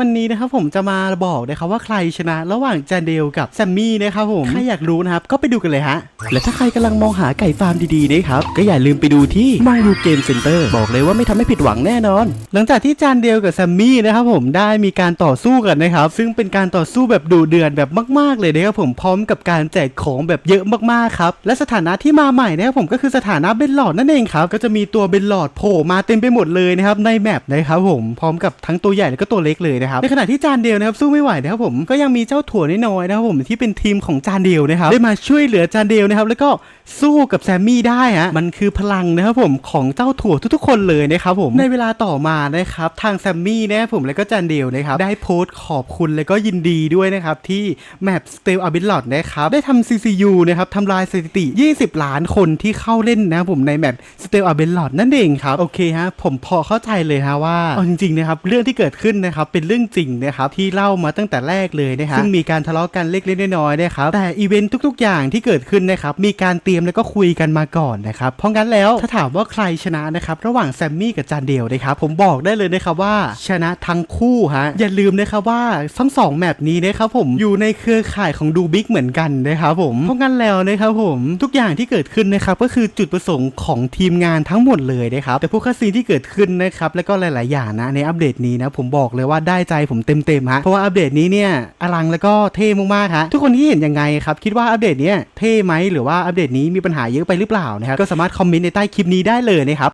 วันนี้นะครับผมจะมาบอกนะครับว่าใครชนะ ระหว่างจานเดลกับแซมมี่นะครับผมถ้าอยากรู้นะครับก็ไปดูกันเลยฮะ และถ้าใครกำลังมองหาไก่ฟาร์มดีๆนะครับก็อย่าลืมไปดูที่มังรูเกมเซ็นเตอร์บอกเลยว่าไม่ทำให้ผิดหวังแน่นอน หลังจากที่จานเดลกับแซมมี่นะครับผมได้มีการต่อสู้กันนะครับซึ่งเป็นการต่อสู้แบบดุเดือดแบบมาก ๆ เลยนะครับผมพร้อมกับการแจกของแบบเยอะมากๆครับและสถานะที่มาใหม่นะครับผมก็คือสถานะเบนหลอดนั่นเองครับก็จะมีตัวเบนหลอดโผล่มาเต็มไปหมดเลยนะครับในแมปนะครับผมพร้อมกับทั้งตัวใหญ่แล้วก็ตัวเล็กเลยนะครับในขณะที่จานเดียวนะครับสู้ไม่ไหวนะครับผมก็ยังมีเจ้าถั่วน้อยๆนะครับผมที่เป็นทีมของจานเดียวนะครับได้มาช่วยเหลือจานเดียวนะครับแล้วก็สู้กับแซมมี่ได้ฮะมันคือพลังนะครับผมของเจ้าถั่วทุกๆคนเลยนะครับผมในเวลาต่อมานะครับทางแซมมี่นะครับผมแล้วก็จานเดียวนะครับได้โพสต์ขอบคุณแล้วก็ยินดีด้วยนะครับที่แมปสเตลอาบิลลอดนะครับได้ทำ CCU นะครับทำลายสถิติ 20 ล้านคนที่เข้าเล่นนะครับผมในแมปสเตลอาบิลลอดนั่นเองครับโอเคฮะผมพอเข้าใจเลยฮะว่าเอาจริงๆนะครับเรื่องที่เกิดขึ้นนะครับเป็นเรื่องจริงนะครับที่เล่ามาตั้งแต่แรกเลยนะครับซึ่งมีการทะเลาะกันเล็กๆน้อยๆนะครับแต่อีเวนต์ทุก ๆ อย่างที่เกิดขึ้นนะครับมีการเตรียมแล้วก็คุยกันมาก่อนนะครับเพราะงั้นแล้วถ้าถามว่าใครชนะนะครับระหว่างแซมมี่กับจานเดลนะครับผมบอกได้เลยนะครับว่าชนะทั้งคู่ฮะอย่าลืมนะครับว่าทั้งสองแมปนี้นะครับผมอยู่ในเครือข่ายของดูบิ๊กเหมือนกันนะครับผมเพราะงั้นแล้วนะครับผมทุกอย่างที่เกิดขึ้นนะครับก็คือจุดประสงค์ของทีมงานทั้งหมดเลยนะครับแต่พวกคัสซีนที่เกิดขึ้นนะครับแล้วก็หลาย ๆ อย่างนะในอัปเดตนี้นะผมบอกเลยว่าได้ใจผมเต็มๆฮะเพราะว่าอัปเดตนี้เนี่ยอลังแล้วก็เท่มากๆฮะทุกคนที่เห็นยังไงครับคิดว่าอัปเดตเนี้ยเท่ไหมหรือว่าอัปเดตนี้มีปัญหาเยอะไปหรือเปล่านะครับก็สามารถคอมเมนต์ในใต้คลิปนี้ได้เลยนะครับ